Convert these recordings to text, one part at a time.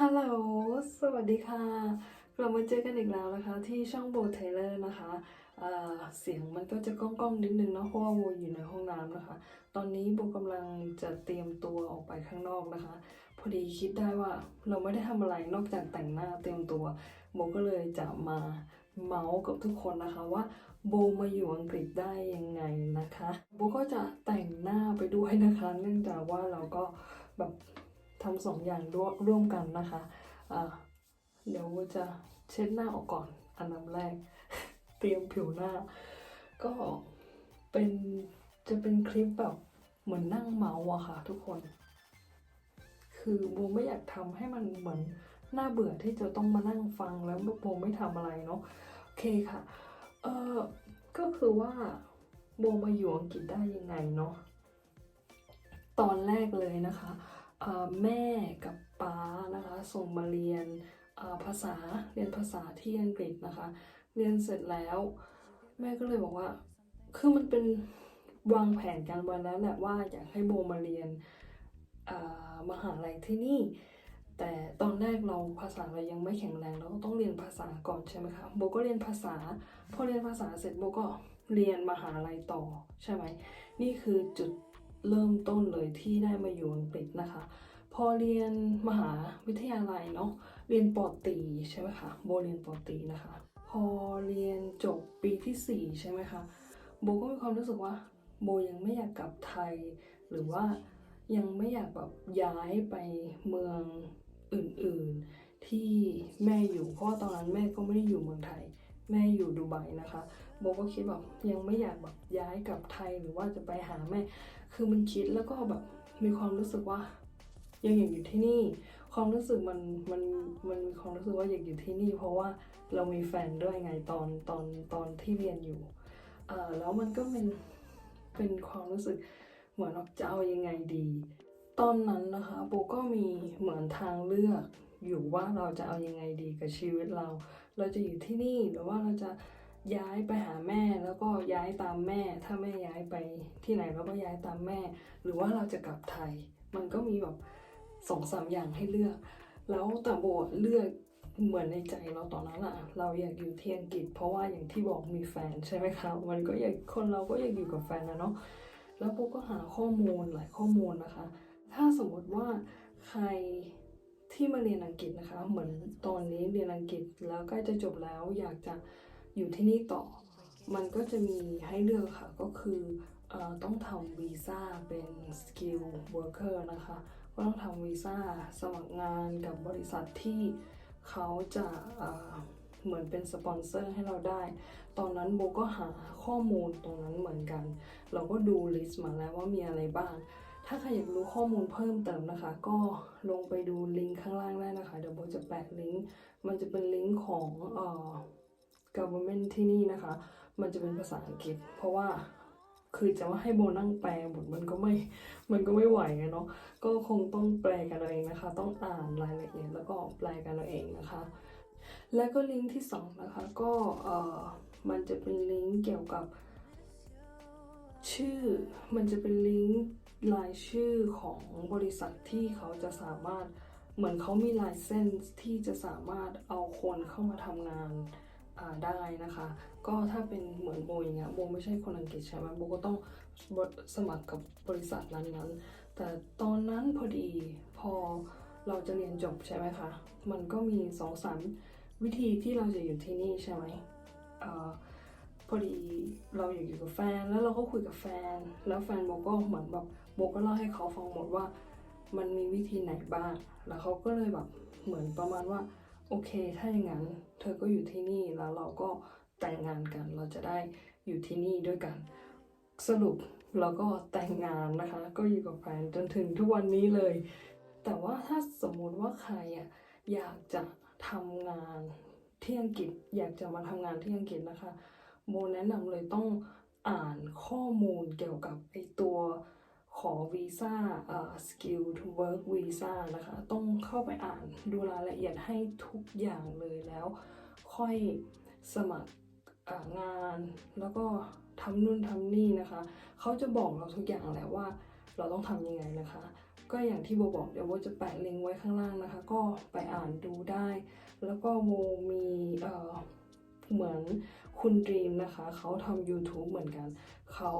ฮัลโหล สวัสดีค่ะ กลับมาเจอกันอีกแล้วนะคะ ที่ช่องโบเทเลอร์นะคะเเสียงมันก็จะก้องๆนิดนึงเนาะเพราะว่าโบอยู่ในห้องน้ำนะคะ ตอนนี้โบกำลังจะเตรียมตัวออกไปข้างนอกนะคะ พอดีคิดได้ว่าเราไม่ได้ทำอะไรนอกจากแต่งหน้าเตรียมตัว โบก็เลยจะมาเมาส์กับทุกคนนะคะว่าโบมาอยู่อังกฤษได้ยังไงนะคะโบก็จะแต่งหน้าไปด้วยนะคะ เนื่องจากว่าเราก็แบบ ทำสองอย่างร่วมร่วมกันนะคะเดี๋ยวจะเช็ดหน้าออกก่อนอันดับแรก เตรียมผิวหน้า ก็เป็นจะเป็นคลิปแบบเหมือนนั่งเมาส์อะค่ะทุกคน คือโบไม่อยากทำให้มันเหมือนน่าเบื่อที่จะต้องมานั่งฟังแล้วโบไม่ทำอะไรเนาะโอเคค่ะเออก็คือว่าโบมาอยู่อังกฤษได้ยังไงเนาะตอนแรกเลยนะคะ แม่กับป๊านะคะ ส่งมาเรียนภาษาเรียนภาษาที่อังกฤษนะคะ เรียนเสร็จแล้ว แม่ก็เลยบอกว่า คือมันเป็นวางแผนกันไว้แล้วแหละว่าอยากให้โบมาเรียนมหาลัยที่นี่ แต่ตอนแรกเราภาษาเรายังไม่แข็งแรงเราก็ต้องเรียนภาษาก่อนใช่ไหมคะโบก็เรียนภาษา พอเรียนภาษาเสร็จโบก็เรียนมหาลัยต่อใช่ไหมนี่คือจุด เริ่มต้นเลยที่ได้มาอยู่อังกฤษนะคะ พอเรียนมหาวิทยาลัยเนาะเรียนปอตีใช่ไหมคะโบเรียนปอตีนะคะ พอเรียนจบปีที่สี่ใช่ไหมคะโบก็มีความรู้สึกว่าโบยังไม่อยากกลับไทย หรือว่ายังไม่อยากแบบย้ายไปเมืองอื่นๆ ที่แม่อยู่เพราะว่าตอนนั้นแม่ก็ไม่ได้อยู่เมืองไทย แม่อยู่ดูไบนะคะโบก็คิดแบบยังไม่อยากแบบย้ายกลับไทยหรือว่าจะไปหาแม่คือมันคิดแล้วก็แบบมีความรู้สึกว่า ยังอยากอยู่ที่นี่ ความรู้สึกมันมันมันมีความรู้สึกว่าอยากอยู่ที่นี่ เพราะว่าเรามีแฟนด้วยไงตอนตอนตอนที่เรียนอยู่เออแล้วมันก็เป็นเป็นความรู้สึกเหมือนว่าจะเอายังไงดี ตอนนั้นนะคะโบก็มีเหมือนทางเลือกอยู่ว่าเราจะเอายังไงดีกับชีวิตเรา เราจะอยู่ที่นี่หรือว่าเราจะ ย้ายไปหาแม่แล้วก็ย้ายตามแม่ ถ้าแม่ย้ายไปที่ไหนเราก็ย้ายตามแม่ หรือว่าเราจะกลับไทย มันก็มีแบบสองสามอย่างให้เลือก แล้วแต่โบเลือกเหมือนในใจเราตอนนั้นอะเราอยากอยู่ที่อังกฤษ เพราะว่าอย่างที่บอกมีแฟนใช่ไหมคะมันก็อยากคนเราก็อยากอยู่กับแฟนนะเนาะแล้วโบก็หาข้อมูลหลายข้อมูลนะคะ ถ้าสมมติว่าใครที่มาเรียนอังกฤษนะคะ เหมือนตอนนี้เรียนอังกฤษแล้วใกล้จะจบแล้วอยากจะ อยู่ที่นี่ต่อ มันก็จะมีให้เลือกค่ะก็คืออต้องทำวีซ่าเป็น skill worker นะคะ ก็ต้องทำวีซ่าสมัครงานกับบริษัทที่เขาจะเอ่อเหมือนเป็นสปอนเซอร์ให้เราได้ ตอนนั้นโบก็หาข้อมูลตรงนั้นเหมือนกัน เราก็ดูลิสต์มาแล้วว่ามีอะไรบ้าง ถ้าใครอยากรู้ข้อมูลเพิ่มเติมนะคะ ก็ลงไปดูลิงก์ข้างล่างได้นะคะ เดี๋ยวโบจะแปะลิงก์ มันจะเป็นลิงก์ของเอ่อ government ที่นี่นะคะ มันจะเป็นภาษาอังกฤษ เพราะว่าคือจะว่าให้โบนั่งแปลหมดมันก็ไม่ มันก็ไม่ไหวอะเนาะ ก็คงต้องแปลกันเอาเองนะคะ ต้องอ่านรายละเอียดแล้วก็แปลกันเอาเองนะคะ แล้วก็ลิงก์ที่สองนะคะ ก็เอ่อ มันจะเป็นลิงก์เกี่ยวกับ ชื่อ มันจะเป็นลิงก์รายชื่อของบริษัทที่เขาจะสามารถ เหมือนเขามีลายเส้นที่จะสามารถเอาคนเข้ามาทำงาน ได้นะคะ ก็ถ้าเป็นเหมือนโบอย่างเงี้ยโบไม่ใช่คนอังกฤษใช่ไหมโบก็ต้องสมัครกับบริษัทนั้นๆ แต่ตอนนั้นพอดีพอเราจะเรียนจบใช่ไหมคะ มันก็มีสองสามวิธีที่เราจะอยู่ที่นี่ใช่ไหมอพอดีเราอยากอยู่กับแฟนแล้วเราก็คุยกับแฟน แล้วแฟนโบก็เหมือนแบบโบก็เล่าให้เขาฟังหมดว่า มันมีวิธีไหนบ้าง แล้วเขาก็เลยแบบเหมือนประมาณว่า โอเค ถ้าอย่างนั้น เธอก็อยู่ที่นี่แล้วเราก็แต่งงานกัน เราจะได้อยู่ที่นี่ด้วยกัน สรุปเราก็แต่งงานนะคะ ก็อยู่กับแฟนจนถึงทุกวันนี้เลย แต่ว่าถ้าสมมุติว่าใครอะอยากจะทำงานที่อังกฤษอยากจะมาทำงานที่อังกฤษนะคะ โมแนะนำเลยต้องอ่านข้อมูลเกี่ยวกับไอตัว ขอวีซ่าเอ่อ skill to work visa นะคะ ต้องเข้าไปอ่านดูรายละเอียดให้ทุกอย่างเลยแล้ว ค่อยสมัครงานแล้วก็ทำนู่นทำนี่นะคะ เขาจะบอกเราทุกอย่างแหละว่าเราต้องทำยังไงนะคะ ก็อย่างที่โบบอกเดี๋ยวโบจะแปะลิงก์ไว้ข้างล่างนะคะ ก็ไปอ่านดูได้ แล้วก็โบมีเอ่อเหมือนคุณดรีมนะคะ เขาทำ YouTube เหมือนกัน เขา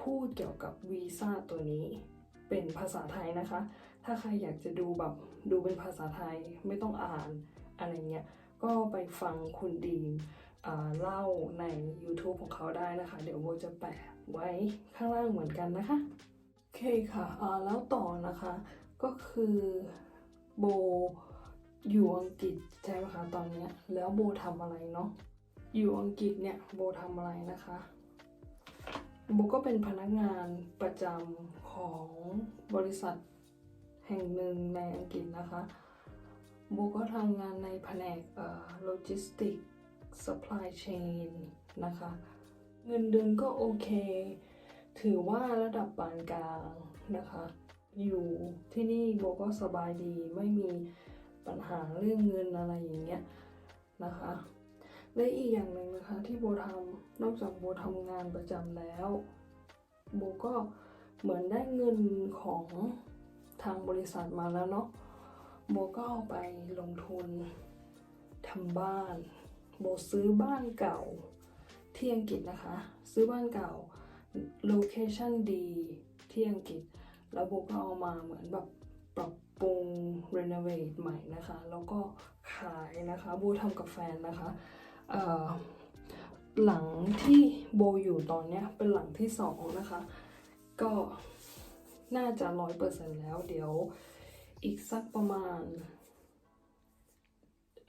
พูดเกี่ยวกับวีซ่าตัวนี้เป็นภาษาไทยนะคะ ถ้าใครอยากจะดูแบบดูเป็นภาษาไทยไม่ต้องอ่านอะไรเงี้ย ก็ไปฟังคุณดีมเล่าใน YouTube ของเขาได้นะคะ เดี๋ยวโบจะแปะไว้ข้างล่างเหมือนกันนะคะ โอเคค่ะแล้วต่อนะคะ ก็คือโบอยู่อังกฤษใช่ไหมคะตอนนี้แล้วโบทำอะไรเนาะอยู่อังกฤษเนี่ยโบทำอะไรนะคะ บก็เป็นพนักงานประจำของบริษัทแห่งหนึ่งในอังกฤษนะคะโบก็ทำงานในแผนกโลจิสติก supply chain นะคะ เงินเดือนก็โอเค ถือว่าระดับปานกลางนะคะ อยู่ที่นี่โบก็สบายดีไม่มีปัญหาเรื่องเงินอะไรอย่างเงี้ยนะคะ และอีกอย่างหนึ่งนะคะที่โบทำนอกจากโบทำงานประจำแล้ว โบก็เหมือนได้เงินของทางบริษัทมาแล้วเนาะโบก็เอาไปลงทุนทำบ้าน โบซื้อบ้านเก่าที่อังกฤษนะคะ ซื้อบ้านเก่าโลเคชั่นดีที่อังกฤษ แล้วโบก็เอามาเหมือนแบบปรับปรุงรีโนเวทใหม่นะคะ แล้วก็ขายนะคะโบทำกับแฟนนะคะ หลังที่โบอยู่ตอนเนี้ยเป็นหลังที่สองนะคะ ก็น่าจะร้อยเปอร์เซ็นแล้ว เดี๋ยวอีกสักประมาณ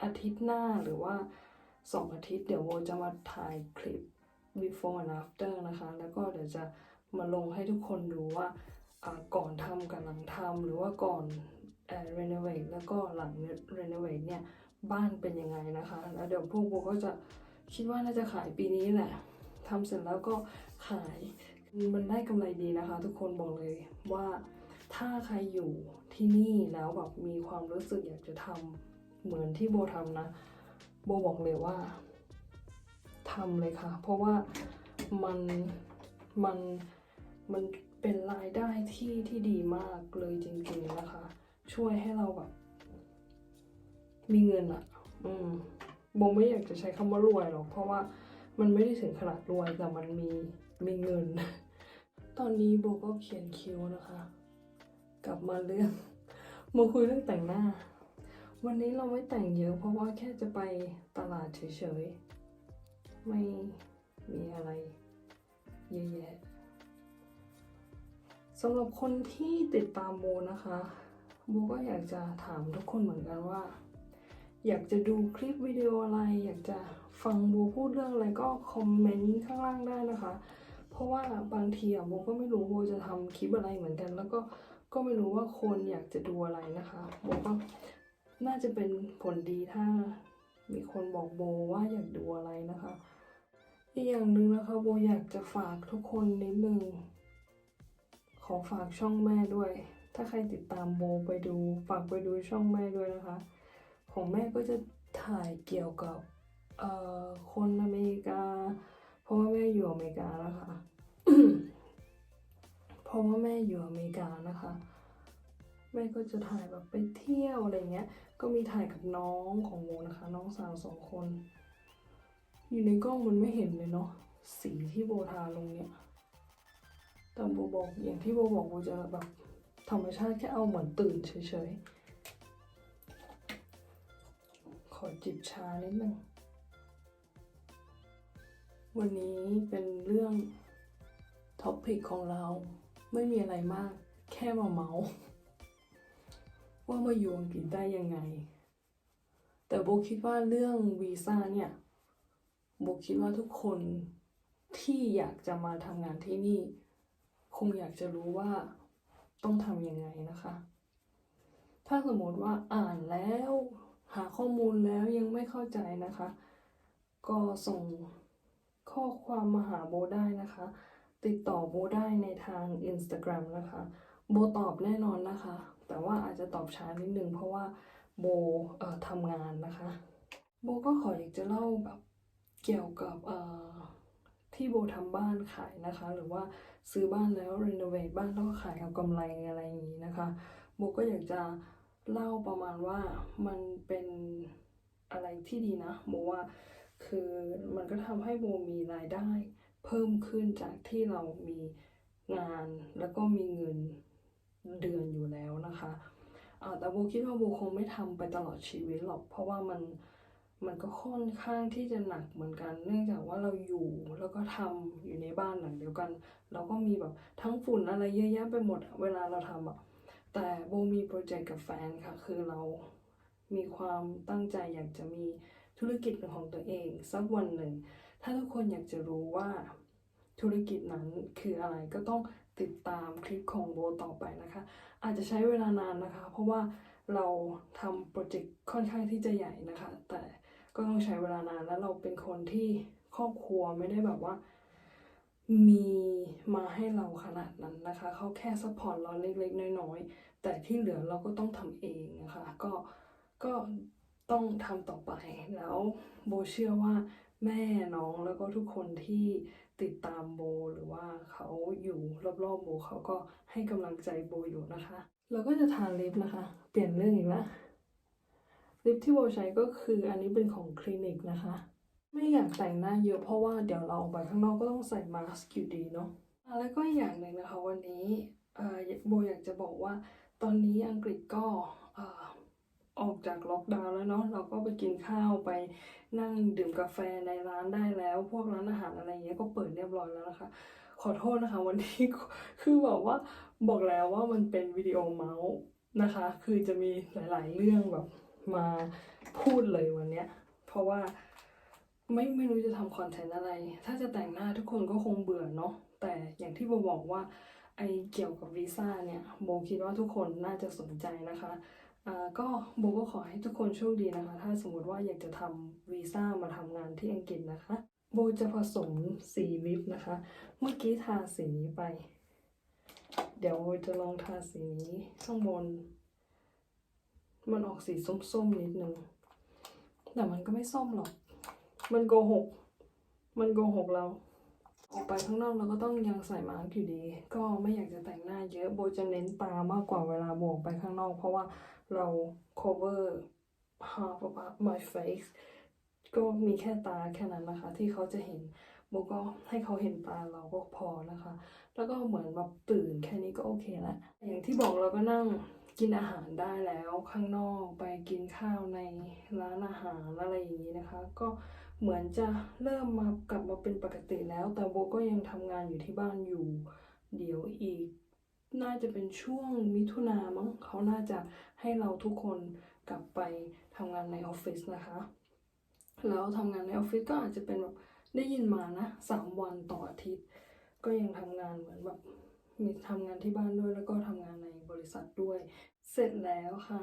อาทิตย์หน้าหรือว่าสองอาทิตย์ เดี๋ยวโบจะมาถ่ายคลิป before and after นะคะ แล้วก็เดี๋ยวจะมาลงให้ทุกคนดูว่าก่อนทำกับหลังทำหรือว่าก่อน renovate แล้วก็หลัง renovate เนี่ย บ้านเป็นยังไงนะคะ แล้วเดี๋ยวพวกโบก็จะคิดว่าน่าจะขายปีนี้แหละทำเสร็จแล้วก็ขายมันได้กำไรดีนะคะ ทุกคนบอกเลยว่าถ้าใครอยู่ที่นี่แล้วแบบมีความรู้สึกอยากจะทำเหมือนที่โบทำนะ โบบอกเลยว่าทำเลยค่ะ เพราะว่ามันมันมันเป็นรายได้ที่ที่ดีมากเลยจริงๆนะคะ ช่วยให้เราแบบ มีเงินอะอืมโบไม่อยากจะใช้คำว่ารวยหรอก เพราะว่ามันไม่ได้ถึงขนาดรวยแต่มันมีมีเงิน ตอนนี้โบก็เขียนคิ้วนะคะ กลับมาเรื่องมาคุยเรื่องแต่งหน้า วันนี้เราไม่แต่งเยอะ เพราะว่าแค่จะไปตลาดเฉยๆ ไม่มีอะไรเยอะแยะสำหรับคนที่ติดตามโบนะคะ โบก็อยากจะถามทุกคนเหมือนกันว่า อยากจะดูคลิปวิดีโออะไร อยากจะฟังโบพูดเรื่องอะไรก็คอมเมนต์ข้างล่างได้นะคะ เพราะว่าบางทีอะโบก็ไม่รู้โบจะทำคลิปอะไรเหมือนกัน แล้วก็ก็ไม่รู้ว่าคนอยากจะดูอะไรนะคะโบก็น่าจะเป็นผลดีถ้ามีคนบอกโบว่าอยากดูอะไรนะคะ อีกอย่างหนึ่งนะคะโบอยากจะฝากทุกคนนิดนึงขอฝากช่องแม่ด้วย ถ้าใครติดตามโบไปดูฝากไปดูช่องแม่ด้วยนะคะ ของแม่ก็จะถ่ายเกี่ยวกับเอ่อคนอเมริกา เพราะว่าแม่อยู่อเมริกานะคะ เพราะว่าแม่อยู่อเมริกานะคะ แม่ก็จะถ่ายแบบไปเที่ยวอะไรเงี้ย ก็มีถ่ายกับน้องของโมนะคะ น้องสาวสองคน อยู่ในกล้องมันไม่เห็นเลยเนาะ สีที่โบทาลงเนี่ยแต่โบบอกอย่างที่โบบอกโบจะแบบธรรมชาติแค่เอาเหมือนตื่นเฉยๆ อจิบชานิดนึงวันนี้เป็นเรื่องท็อปิกของเราไม่มีอะไรมาก แค่มาเมาส์ว่ามาอยู่อังกฤษได้ยังไง แต่โบคิดว่าเรื่องวีซ่าเนี่ยโบคิดว่าทุกคนที่อยากจะมาทำงานที่นี่ คงอยากจะรู้ว่าต้องทำยังไงนะคะ ถ้าสมมติว่าอ่านแล้ว หาข้อมูลแล้วยังไม่เข้าใจนะคะ ก็ส่งข้อความมาหาโบได้นะคะ ติดต่อโบได้ในทาง Instagram นะคะ โบตอบแน่นอนนะคะ แต่ว่าอาจจะตอบช้านิดนึงเพราะว่าโบเอ่อทำงานนะคะ โบก็ขออยากจะเล่าแบบเกี่ยวกับเอ่อที่โบทำบ้านขายนะคะ หรือว่าซื้อบ้านแล้วรีโนเวทบ้านแล้วก็ขายเอากำไรอะไรอย่างนี้นะคะ โบก็อยากจะ เล่าประมาณว่ามันเป็นอะไรที่ดีนะโบว่าคือมันก็ทำให้โบมีรายได้ เพิ่มขึ้นจากที่เรามีงานแล้วก็มีเงินเดือนอยู่แล้วนะคะแต่โบคิดว่าโบคงไม่ทำไปตลอดชีวิตหรอก เพราะว่ามันมันก็ค่อนข้างที่จะหนักเหมือนกัน เนื่องจากว่าเราอยู่แล้วก็ทำอยู่ในบ้านหลังเดียวกัน เราก็มีแบบทั้งฝุ่นอะไรเยอะแยะไปหมด เวลาเราทำอะ แต่โบมีโปรเจกต์กับแฟนค่ะ คือเรามีความตั้งใจอยากจะมีธุรกิจเป็นของตัวเองสักวันหนึ่ง ถ้าทุกคนอยากจะรู้ว่าธุรกิจนั้นคืออะไรก็ต้องติดตามคลิปของโบต่อไปนะคะ อาจจะใช้เวลานานนะคะ เพราะว่าเราทำโปรเจกต์ค่อนข้างที่จะใหญ่นะคะ แต่ก็ต้องใช้เวลานานแล้วเราเป็นคนที่ครอบครัวไม่ได้แบบว่า มีมาให้เราขนาดนั้นนะคะเขาแค่ซัพพอร์ตเราเล็กๆ น้อยๆ แต่ที่เหลือเราก็ต้องทำเองนะคะก็ก็ต้องทำต่อไปแล้วโบเชื่อว่าแม่น้องแล้วก็ทุกคนที่ติดตามโบหรือว่าเขาอยู่รอบๆโบเขาก็ให้กำลังใจโบอยู่นะคะ เราก็จะทาลิปนะคะ เปลี่ยนเรื่องอีกแล้วลิปที่โบใช้ก็คืออันนี้เป็นของคลินิกนะคะ ไม่อยากแต่งหน้าเยอะเพราะว่าเดี๋ยวเราออกไปข้างนอกก็ต้องใส่มาสก์อยู่ดีเนาะแล้วก็อีกอย่างหนึ่งนะคะวันนี้โบอยากจะบอกว่า ตอนนี้อังกฤษก็ออออกจากล็อกดาวน์แล้วเนาะเราก็ไปกินข้าวไปนั่งดื่มกาแฟในร้านได้แล้ว พวกร้านอาหารอะไรเงี้ยก็เปิดเรียบร้อยแล้วนะคะ ขอโทษนะคะ วันนี้คือแบบว่าบอกแล้วว่ามันเป็นวิดีโอเมาส์นะคะ คือจะมีหลาย ๆ เรื่องแบบมาพูดเลยวันเนี้ยเพราะว่า ไม่ไม่รู้จะทำคอนเทนต์อะไร ถ้าจะแต่งหน้าทุกคนก็คงเบื่อเนาะ แต่อย่างที่โบบอกว่าไอเกี่ยวกับวีซ่าเนี่ยโบคิดว่าทุกคนน่าจะสนใจนะคะอ่าก็โบก็ขอให้ทุกคนโชคดีนะคะ ถ้าสมมติว่าอยากจะทำวีซ่ามาทำงานที่อังกฤษนะคะ โบจะผสมสีลิปนะคะ เมื่อกี้ทาสีนี้ไป เดี๋ยวโบจะลองทาสีนี้ข้างบน มันออกสีส้มๆนิดนึง แต่มันก็ไม่ส้มหรอก มันโกหก มันโกหกเรา ออกไปข้างนอกเราก็ต้องยังใส่มาร์กอยู่ดี ก็ไม่อยากจะแต่งหน้าเยอะ โบจะเน้นตามากกว่าเวลาโบออกไปข้างนอก เพราะว่าเรา cover half of my face ก็มีแค่ตาแค่นั้นนะคะ ที่เขาจะเห็นโบก็ให้เขาเห็นตาเราก็พอนะคะ แล้วก็เหมือนแบบตื่นแค่นี้ก็โอเคล้วอย่างที่บอกเราก็นั่งกินอาหารได้แล้วข้างนอกไปกินข้าวในร้านอาหารอะไรอย่างนี้นะคะ ก็ เหมือนจะเริ่มมากลับมาเป็นปกติแล้ว แต่โบก็ยังทำงานอยู่ที่บ้านอยู่ เดี๋ยวอีก น่าจะเป็นช่วงมิถุนามั้งเขาน่าจะให้เราทุกคนกลับไปทำงานในออฟฟิศนะคะ แล้วทำงานในออฟฟิศก็อาจจะเป็นแบบได้ยินมานะสามวันต่ออาทิตย์ ก็ยังทำงานเหมือนแบบมีทำงานที่บ้านด้วยแล้วก็ทำงานในบริษัทด้วย เสร็จแล้วค่ะ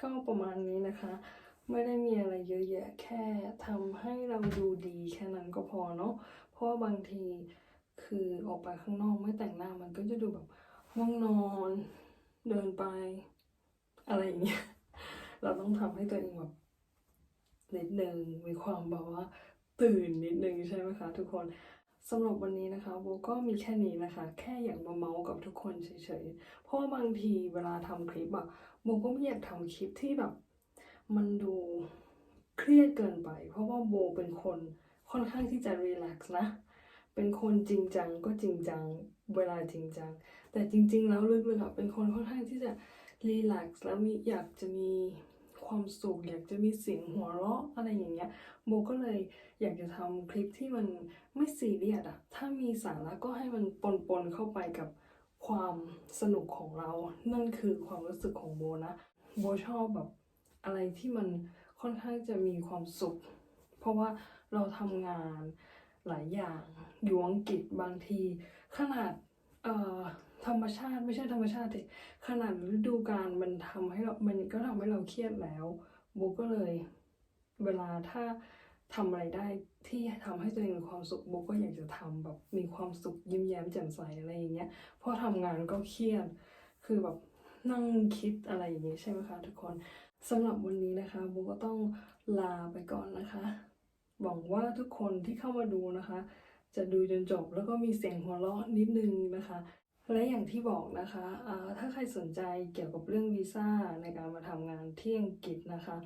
ก็ประมาณนี้นะคะ ไม่ได้มีอะไรเยอะแยะแค่ทำให้เราดูดีแค่นั้นก็พอเนาะเพราะว่าบางทีคือออกไปข้างนอกไม่แต่งหน้ามันก็จะดูแบบง่วงนอนเดินไป อะไรอย่างเงี้ยเราต้องทำให้ตัวเองแบบนิดนึงมีความแบบว่าตื่นนิดนึงใช่ไหมคะทุกคนสำหรับวันนี้นะคะโบก็มีแค่นี้นะคะ แค่อยากมาเมาส์กับทุกคนเฉยๆ เพราะว่าบางทีเวลาทำคลิปอะโบก็ไม่อยากทำคลิปที่แบบ มันดูเครียดเกินไป เพราะว่าโบเป็นคนค่อนข้างที่จะรีแลกซ์นะ เป็นคนจริงจังก็จริงจังเวลาจริงจัง แต่จริง ๆ แล้วลึกๆอะเป็นคนค่อนข้างที่จะรีแลกซ์แล้วมีอยากจะมีความสุขอยากจะมีเสียงหัวเราะอะไรอย่างเงี้ยโบก็เลยอยากจะทำคลิปที่มันไม่ซีเรียสอะถ้ามีสาระก็ให้มันปนๆเข้าไปกับความสนุกของเรา นั่นคือความรู้สึกของโบนะ โบชอบแบบ อะไรที่มันค่อนข้างจะมีความสุข เพราะว่าเราทำงานหลายอย่างอยู่อังกฤษบางที ขนาดธรรมชาติไม่ใช่ธรรมชาติขนาดฤดูกาลมันทำให้เรา มันก็ทำให้เราเครียดแล้วโบก็เลยเวลาถ้าทำอะไรได้ที่ทำให้ตัวเองมีความสุขโบก็อยากจะทำแบบมีความสุขยิ้มแย้มแจ่มใสอะไรอย่างเงี้ยเพราะทำงานก็เครียด คือแบบนั่งคิดอะไรอย่างเงี้ยใช่ไหมคะทุกคน สำหรับวันนี้นะคะโบก็ต้องลาไปก่อนนะคะ หวังว่าทุกคนที่เข้ามาดูนะคะ จะดูจนจบแล้วก็มีเสียงหัวเราะนิดนึงนะคะ และอย่างที่บอกนะคะถ้าใครสนใจเกี่ยวกับเรื่องวีซ่าในการมาทำงานที่อังกฤษนะคะ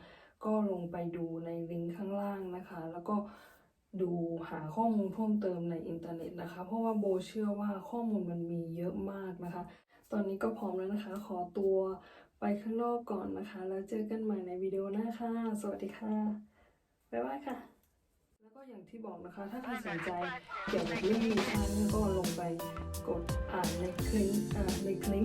ก็ลงไปดูในลิงก์ข้างล่างนะคะ แล้วก็ดูหาข้อมูลเพิ่มเติมในอินเทอร์เน็ตนะคะ เพราะว่าโบเชื่อว่าข้อมูลมันมีเยอะมากนะคะ ตอนนี้ก็พร้อมแล้วนะคะ ขอตัว ไปข้างนอกก่อนนะคะ แล้วเจอกันใหม่ในวิดีโอหน้าค่ะ สวัสดีค่ะ บ๊ายบายค่ะ แล้วก็อย่างที่บอกนะคะ ถ้าใครสนใจเกี่ยวกับเรื่องนี้ก็ลงไปกดอ่านในคลิงอ่าในคลิง